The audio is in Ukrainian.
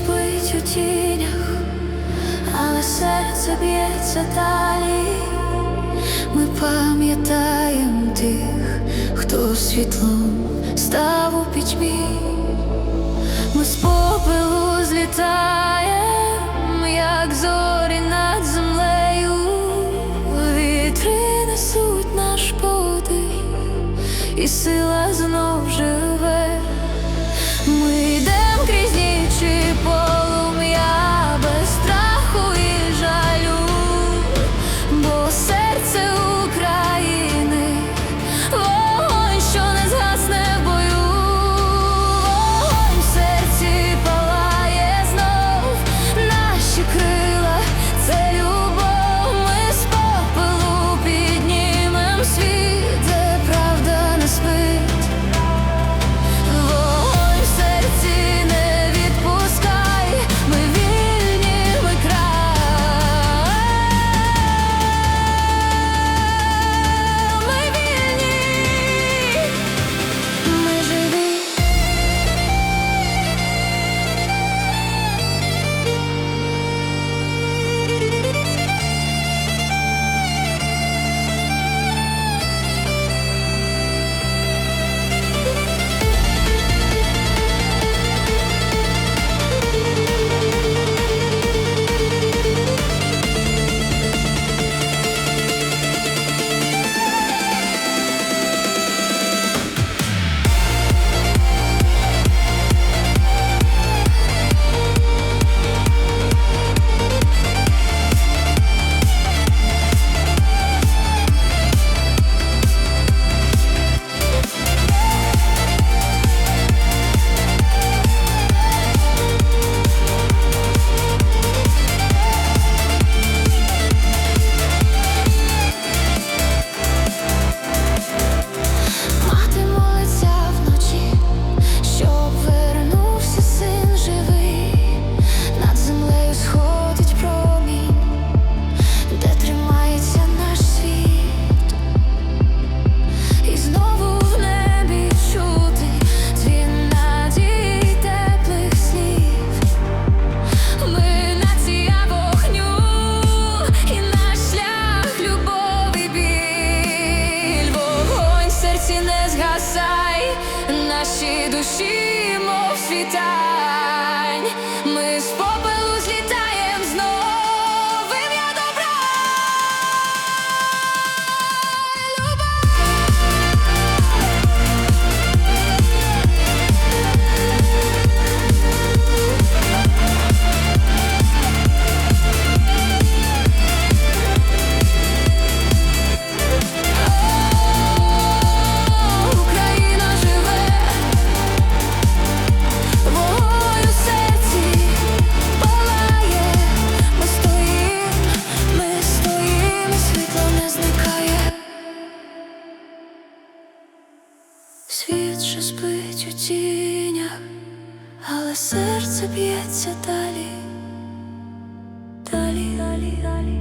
спить у тінях, але серце б'ється далі. Ми пам'ятаємо тих, хто світлом став у пітьмі. Ми з попелу злітаємо, як зорі над землею, вітри несуть наш подих, і сила знов живе. Світ ще спить у тінях, але серце б'ється далі, далі, далі, далі.